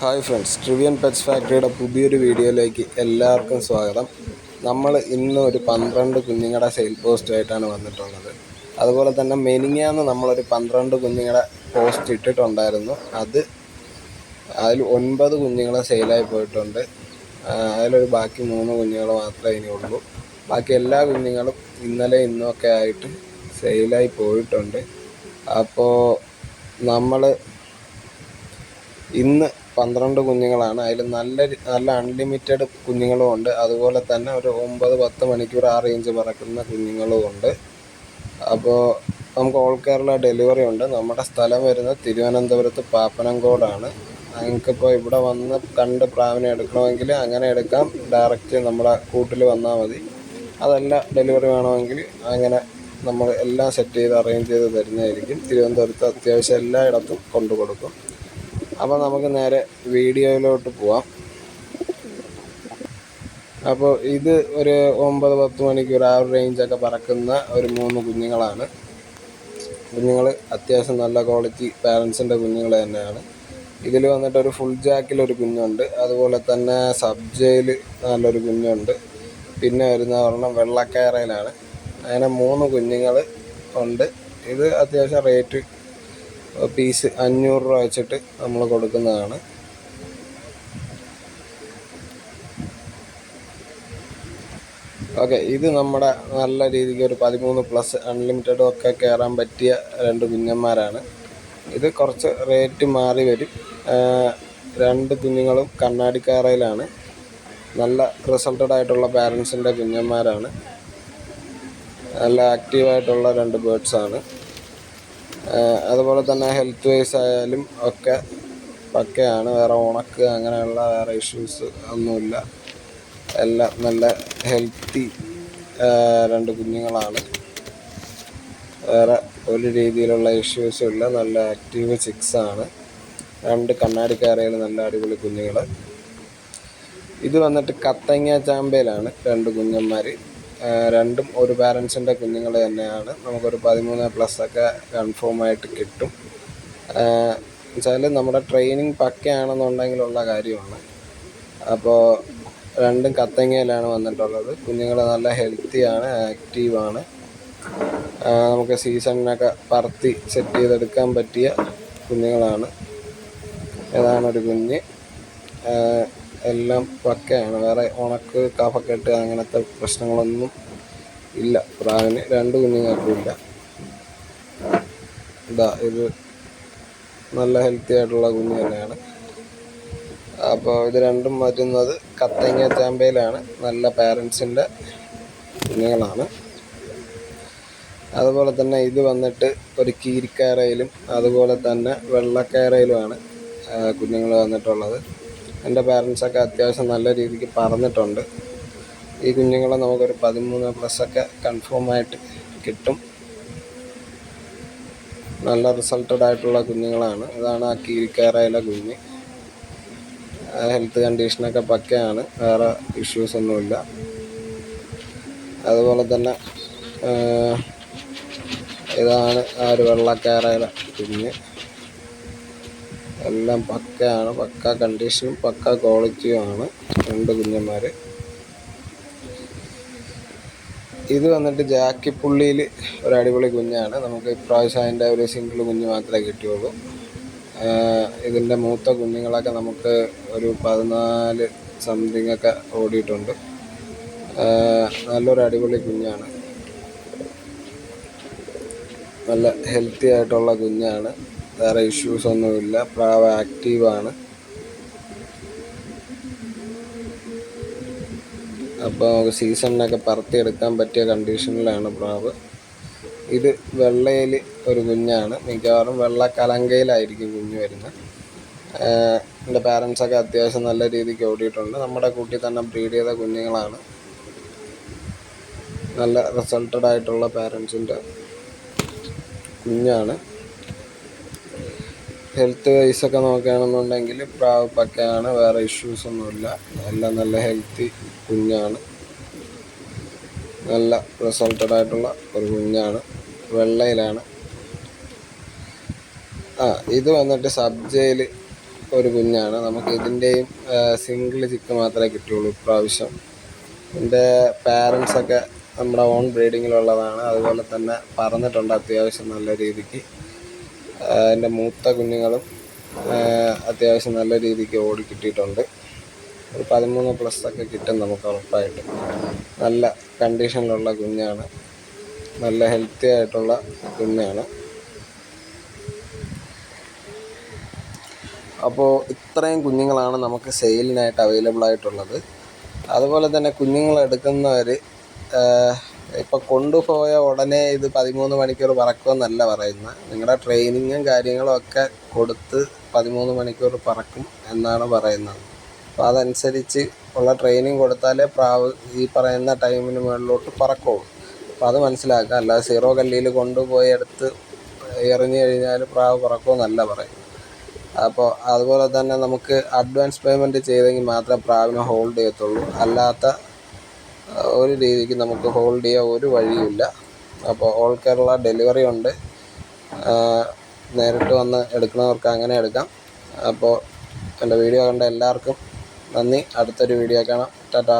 Hi friends ട്രിവിയൻ pets ഫാക്ടറിയുടെ പുതിയൊരു വീഡിയോയിലേക്ക് എല്ലാവർക്കും സ്വാഗതം. നമ്മൾ ഇന്ന് ഒരു പന്ത്രണ്ട് കുഞ്ഞുങ്ങളുടെ സെയിൽ പോസ്റ്റുമായിട്ടാണ് വന്നിട്ടുള്ളത്. അതുപോലെ തന്നെ മെനിങ്ങാന്ന് നമ്മളൊരു പന്ത്രണ്ട് കുഞ്ഞുങ്ങളെ പോസ്റ്റ് ഇട്ടിട്ടുണ്ടായിരുന്നു. അത് അതിൽ ഒൻപത് കുഞ്ഞുങ്ങളെ സെയിലായി പോയിട്ടുണ്ട്. അതിലൊരു ബാക്കി മൂന്ന് കുഞ്ഞുങ്ങൾ മാത്രമേ ഇനി ഉള്ളൂ. ബാക്കി എല്ലാ കുഞ്ഞുങ്ങളും ഇന്നലെ ഇന്നൊക്കെ ആയിട്ട് സെയിലായി പോയിട്ടുണ്ട്. അപ്പോൾ നമ്മൾ ഇന്ന് പന്ത്രണ്ട് കുഞ്ഞുങ്ങളാണ്. അതിൽ നല്ല നല്ല അൺലിമിറ്റഡ് കുഞ്ഞുങ്ങളും ഉണ്ട്. അതുപോലെ തന്നെ ഒരു ഒമ്പത് പത്ത് മണിക്കൂർ ആ റേഞ്ച് പറക്കുന്ന കുഞ്ഞുങ്ങളും ഉണ്ട്. അപ്പോൾ നമുക്ക് ഓൾ കേരള ഡെലിവറി ഉണ്ട്. നമ്മുടെ സ്ഥലം വരുന്നത് തിരുവനന്തപുരത്ത് പാപ്പനംകോടാണ്. നിങ്ങൾക്കിപ്പോൾ ഇവിടെ വന്ന് കണ്ട് പ്രാവിനെ എടുക്കണമെങ്കിൽ അങ്ങനെ എടുക്കാം. ഡയറക്റ്റ് നമ്മുടെ കൂട്ടിൽ വന്നാൽ മതി. അതല്ല ഡെലിവറി വേണമെങ്കിൽ അങ്ങനെ നമ്മൾ എല്ലാം സെറ്റ് ചെയ്ത് അറേഞ്ച് ചെയ്ത് തരുന്നതായിരിക്കും. തിരുവനന്തപുരത്ത് അത്യാവശ്യം എല്ലായിടത്തും കൊണ്ടു കൊടുക്കും. അപ്പോൾ നമുക്ക് നേരെ വീഡിയോയിലോട്ട് പോവാം. അപ്പോൾ ഇത് ഒരു ഒമ്പത് പത്ത് മണിക്കൂർ ആ ഒരു റേഞ്ചൊക്കെ പറക്കുന്ന ഒരു മൂന്ന് കുഞ്ഞുങ്ങളാണ്. കുഞ്ഞുങ്ങൾ അത്യാവശ്യം നല്ല ക്വാളിറ്റി പാരൻസിന്റെ കുഞ്ഞുങ്ങൾ തന്നെയാണ്. ഇതിൽ വന്നിട്ട് ഒരു ഫുൾ ജാക്കിലൊരു കുഞ്ഞുണ്ട്. അതുപോലെ തന്നെ സബ്ജയിൽ നല്ലൊരു കുഞ്ഞുണ്ട്. പിന്നെ വരുന്ന ഒരെണ്ണം വെള്ളക്കയറയിലാണ് അങ്ങനെ മൂന്ന് കുഞ്ഞുങ്ങൾ ഉണ്ട്. ഇത് അത്യാവശ്യം റേറ്റ് പീസ് അഞ്ഞൂറ് രൂപ വെച്ചിട്ട് നമ്മൾ കൊടുക്കുന്നതാണ്. ഓക്കെ ഇത് നമ്മുടെ നല്ല രീതിക്ക് ഒരു പതിമൂന്ന് പ്ലസ് അൺലിമിറ്റഡും ഒക്കെ കയറാൻ പറ്റിയ രണ്ട് കുഞ്ഞന്മാരാണ്. ഇത് കുറച്ച് റേറ്റ് മാറി വരും. രണ്ട് കുഞ്ഞുങ്ങളും കണ്ണാടിക്കാറയിലാണ്. നല്ല റിസൾട്ടഡ് ആയിട്ടുള്ള പാരൻസിന്റെ കുഞ്ഞന്മാരാണ്. നല്ല ആക്റ്റീവായിട്ടുള്ള രണ്ട് ബേർഡ്സാണ് അതുപോലെ തന്നെ ഹെൽത്ത് വൈസ് ആയാലും ഒക്കെ പക്കയാണ്. വേറെ ഉണക്ക് അങ്ങനെയുള്ള വേറെ ഇഷ്യൂസ് ഒന്നുമില്ല. എല്ലാം നല്ല ഹെൽത്തി രണ്ട് കുഞ്ഞുങ്ങളാണ്. വേറെ ഒരു രീതിയിലുള്ള ഇഷ്യൂസും ഇല്ല. നല്ല ആക്റ്റീവ് ആണ്. രണ്ട് കണ്ണാടിക്കാരയിൽ നല്ല അടിപൊളി കുഞ്ഞുങ്ങൾ ഇത് വന്നിട്ട് കത്തങ്ങ ചാമ്പയിലാണ് രണ്ട് കുഞ്ഞന്മാർ രണ്ടും ഒരു പാരൻസിന്റെ കുഞ്ഞുങ്ങൾ തന്നെയാണ്. നമുക്കൊരു പതിമൂന്ന് പ്ലസ് ഒക്കെ കൺഫേം ആയിട്ട് കിട്ടും. വെച്ചാൽ നമ്മുടെ ട്രെയിനിങ് പക്കയാണെന്നുണ്ടെങ്കിലുള്ള കാര്യമാണ്. അപ്പോൾ രണ്ടും കത്തങ്ങയിലാണ് വന്നിട്ടുള്ളത്? കുഞ്ഞുങ്ങൾ നല്ല ഹെൽത്തിയാണ് ആക്റ്റീവാണ് നമുക്ക് സീസണിനൊക്കെ പറത്തി സെറ്റ് ചെയ്തെടുക്കാൻ പറ്റിയ കുഞ്ഞുങ്ങളാണ്. ഏതാണ് കുഞ്ഞ്? എല്ലാം പക്കയാണ്. വേറെ ഉണക്ക് കഫക്കെട്ട് അങ്ങനത്തെ പ്രശ്നങ്ങളൊന്നും ഇല്ല. പ്രാവിന് രണ്ട് കുഞ്ഞുങ്ങൾക്കും ഇല്ല. ഇതാ ഇത് നല്ല ഹെൽത്തി ആയിട്ടുള്ള കുഞ്ഞു തന്നെയാണ്. അപ്പോൾ ഇത് രണ്ടും വരുന്നത് കത്തങ്ങ ചാമ്പയിലാണ്. നല്ല പാരൻസിന്റെ കുഞ്ഞുങ്ങളാണ്. അതുപോലെ തന്നെ ഇത് വന്നിട്ട് ഒരു കീരിക്കാരയിലും അതുപോലെ തന്നെ വെള്ളക്കയറയിലുമാണ് കുഞ്ഞുങ്ങൾ വന്നിട്ടുള്ളത്. എന്റെ പാരൻസൊക്കെ അത്യാവശ്യം നല്ല രീതിക്ക് പറഞ്ഞിട്ടുണ്ട്. ഈ കുഞ്ഞുങ്ങളെ നമുക്കൊരു പതിമൂന്ന് പ്ലസ് ഒക്കെ കൺഫേം ആയിട്ട് കിട്ടും. നല്ല റിസൾട്ടഡ് ആയിട്ടുള്ള കുഞ്ഞുങ്ങളാണ്. ഇതാണ് ആ കീരിക്കാറയിലെ കുഞ്ഞ്. ഹെൽത്ത് കണ്ടീഷനൊക്കെ പക്കയാണ്. വേറെ ഇഷ്യൂസ് ഒന്നുമില്ല. അതുപോലെ തന്നെ ഇതാണ് ആ ഒരു വെള്ളക്കാറയിലെ കുഞ്ഞ്. എല്ലാം പക്കയാണ്. പക്ക കണ്ടീഷനും പക്ക ക്വാളിറ്റിയുമാണ് രണ്ട് കുഞ്ഞന്മാർ ഇത് വന്നിട്ട് ജാക്കിപ്പുള്ളിയിൽ ഒരു അടിപൊളി കുഞ്ഞാണ്. നമുക്ക് ഇപ്രാവശ്യം അതിന്റെ ഒരു സിംഗിൾ കുഞ്ഞ് മാത്രമേ കിട്ടിയുള്ളൂ. ഇതിന്റെ മൂത്ത കുഞ്ഞുങ്ങളൊക്കെ നമുക്ക് ഒരു പതിനാല് സംതിങ് ഒക്കെ ഓടിയിട്ടുണ്ട്. നല്ലൊരു അടിപൊളി കുഞ്ഞാണ്. നല്ല ഹെൽത്തി ആയിട്ടുള്ള കുഞ്ഞാണ്. വേറെ ഇഷ്യൂസ് ഒന്നുമില്ല. പ്രാവ് ആക്റ്റീവാണ് അപ്പോൾ നമുക്ക് സീസണിനൊക്കെ പറത്തിയെടുക്കാൻ പറ്റിയ കണ്ടീഷനിലാണ് പ്രാവ്. ഇത് വെള്ളയിൽ ഒരു കുഞ്ഞാണ്. മിക്കവാറും വെള്ള കലങ്കയിലായിരിക്കും കുഞ്ഞ് വരുന്നത്. എന്റെ പാരൻസൊക്കെ അത്യാവശ്യം നല്ല രീതിക്ക് ഓടിയിട്ടുണ്ട്. നമ്മുടെ കൂട്ടിൽ തന്നെ ബ്രീഡ് ചെയ്ത കുഞ്ഞുങ്ങളാണ്. നല്ല റിസൾട്ടഡ് ആയിട്ടുള്ള പാരൻസിന്റെ കുഞ്ഞാണ്. ഹെൽത്ത് വൈസ് ഒക്കെ നോക്കുകയാണെന്നുണ്ടെങ്കിൽ പ്രാവ് പക്കയാണ് വേറെ ഇഷ്യൂസ് ഒന്നുമില്ല. എല്ലാം നല്ല ഹെൽത്തി കുഞ്ഞാണ്. നല്ല റിസൾട്ടഡ് ആയിട്ടുള്ള ഒരു കുഞ്ഞാണ്. വെള്ളയിലാണ്. ആ ഇത് വന്നിട്ട് സബ്ജയിൽ ഒരു കുഞ്ഞാണ്. നമുക്ക് ഇതിന്റെയും സിംഗിൾ ചിക്ക് മാത്രമേ കിട്ടുള്ളൂ ഇപ്രാവശ്യം. എന്റെ പാരൻസൊക്കെ നമ്മുടെ ഓൺ ബ്രീഡിങ്ങിലുള്ളതാണ് അതുപോലെ തന്നെ പറഞ്ഞിട്ടുണ്ട് അത്യാവശ്യം നല്ല രീതിക്ക്. എന്റെ മൂത്ത കുഞ്ഞുങ്ങളും അത്യാവശ്യം നല്ല രീതിക്ക് ഓടി കിട്ടിയിട്ടുണ്ട്. ഒരു പതിമൂന്ന് പ്ലസ് ഒക്കെ കിട്ടും നമുക്ക് ഉറപ്പായിട്ട്. നല്ല കണ്ടീഷനിലുള്ള കുഞ്ഞാണ്. നല്ല ഹെൽത്തി ആയിട്ടുള്ള കുഞ്ഞാണ്. അപ്പോൾ ഇത്രയും കുഞ്ഞുങ്ങളാണ് നമുക്ക് സെയിലിനായിട്ട് അവൈലബിൾ ആയിട്ടുള്ളത്. അതുപോലെ തന്നെ കുഞ്ഞുങ്ങൾ എടുക്കുന്നവർ ഇപ്പോൾ കൊണ്ടുപോയ ഉടനെ ഇത് പതിമൂന്ന് മണിക്കൂർ പറക്കുമെന്നല്ല പറയുന്നത്. നിങ്ങളുടെ ട്രെയിനിങ്ങും കാര്യങ്ങളും ഒക്കെ കൊടുത്ത് പതിമൂന്ന് മണിക്കൂർ പറക്കും എന്നാണ് പറയുന്നത്. അപ്പോൾ അതനുസരിച്ച് ഉള്ള ട്രെയിനിങ് കൊടുത്താലേ പ്രാവ് ഈ പറയുന്ന ടൈമിന് മുകളിലോട്ട് പറക്കുള്ളൂ അപ്പോൾ അത് മനസ്സിലാക്കുക. അല്ലാതെ സീറോ കല്ലിയിൽ കൊണ്ടുപോയി എടുത്ത് എറിഞ്ഞു കഴിഞ്ഞാൽ പ്രാവ് പറക്കുമെന്നല്ല പറയും അപ്പോൾ അതുപോലെ തന്നെ നമുക്ക് അഡ്വാൻസ് പേയ്മെന്റ് ചെയ്തെങ്കിൽ മാത്രമേ പ്രാവിനെ ഹോൾഡ് ചെയ്യത്തുള്ളൂ. അല്ലാത്ത ഒരു രീതിക്ക് നമുക്ക് ഹോൾഡ് ചെയ്യാൻ ഒരു വഴിയുമില്ല അപ്പോൾ ഓൾ കേരള ഡെലിവറി ഉണ്ട്. നേരിട്ട് വന്ന് എടുക്കുന്നവർക്ക് അങ്ങനെ എടുക്കാം. അപ്പോൾ എന്റെ വീഡിയോ കണ്ട എല്ലാവർക്കും നന്ദി. അടുത്തൊരു വീഡിയോ കാണാം. ടാറ്റാ.